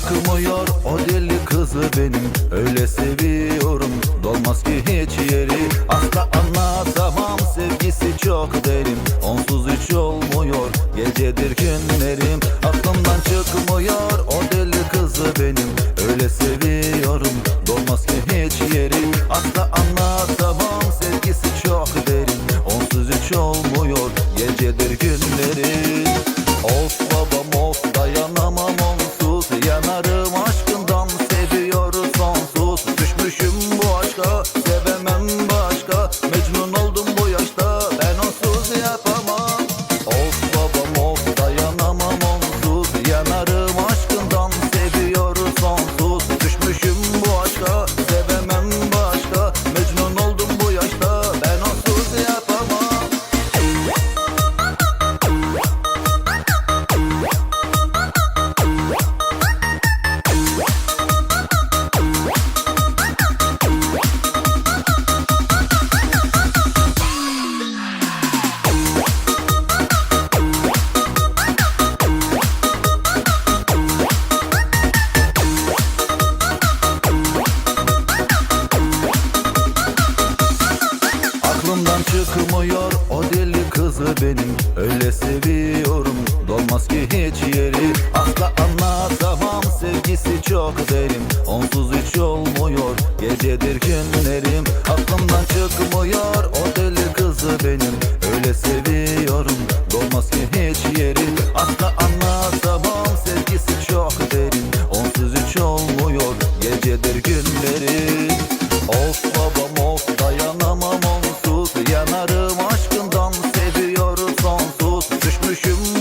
çıkmıyor O deli kızı benim öyle seviyorum. Dolmaz ki hiç yeri. Asla anlatamam Sevgisi çok derin. Onsuz hiç olmuyor Gecedir günlerim. Aklımdan çıkmıyor O deli kızı benim. Öyle seviyorum Dolmaz ki hiç yeri. Asla Aklımdan çıkmıyor o deli kızı benim. Öyle seviyorum dolmaz ki hiç yeri. Asla anlatamam sevgisi çok derin. Onsuz hiç olmuyor gecedir günlerim. Aklımdan çıkmıyor o deli kızı benim. Öyle seviyorum dolmaz ki hiç yeri. Asla anlatamam 寻